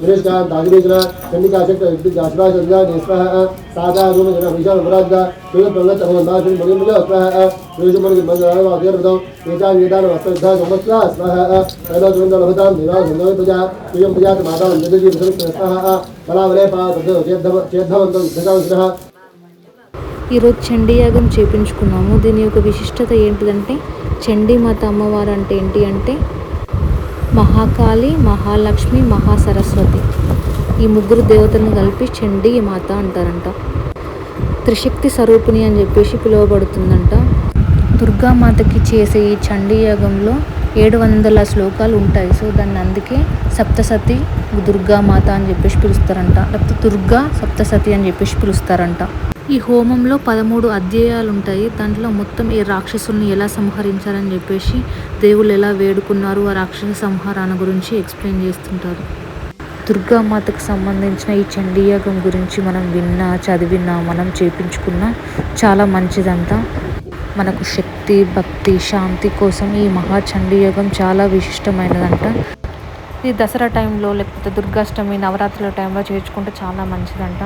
गिरीशा दागिरीग्र चंडिकाशक्त विद्युदाश्वाचंद्र नेस्वः सादा रूमजन विशालपराज्ञा सूर्यप्रलचमन्दाश्विन मणिमुजस्वः सूर्यमणिमन्दारवादेर्वदौ एतां वेदान वस्त्रविद्धा गमस्वा स्वः तदोचुन्दलभतां दिवां सुन्दरप्रजा सूर्यं प्रजात माता वन्दति विष्णुः स्वः बलावले पा तद् चेद्धवन्तं विद्धकांशिनः ఈరోజు చండీ యాగం చేపించుకున్నాము. దీని యొక్క విశిష్టత ఏంటిదంటే చండీ మాత అమ్మవారు అంటే ఏంటి అంటే మహాకాళి మహాలక్ష్మి మహాసరస్వతి. ఈ ముగ్గురు దేవతలను కలిపి చండీ మాత అంటారంట. త్రిశక్తి స్వరూపిణి అని చెప్పేసి పిలువబడుతుందంట. దుర్గామాతకి చేసే ఈ చండీ యాగంలో ఏడు వందల శ్లోకాలు ఉంటాయి. సో దాన్ని అందుకే సప్తసతి దుర్గామాత అని చెప్పేసి పిలుస్తారంట. లేకపోతే దుర్గా సప్తసతి అని చెప్పేసి పిలుస్తారంట. ఈ హోమంలో పదమూడు అధ్యాయాలు ఉంటాయి దాంట్లో మొత్తం ఈ రాక్షసుల్ని ఎలా సంహరించారని చెప్పేసి దేవుళ్ళు ఎలా వేడుకున్నారు ఆ రాక్షస సంహారాల గురించి ఎక్స్ప్లెయిన్ చేస్తుంటారు. దుర్గామాతకు సంబంధించిన ఈ చండీయాగం గురించి మనం విన్నా చదివినా మనం చేపించుకున్నా చాలా మంచిదంట మనకు శక్తి భక్తి శాంతి కోసం ఈ మహా చండీయాగం చాలా విశిష్టమైనదంట. ఇది దసరా టైంలో లేకపోతే దుర్గాష్టమి నవరాత్రుల టైంలో చేర్చుకుంటే చాలా మంచిదంట.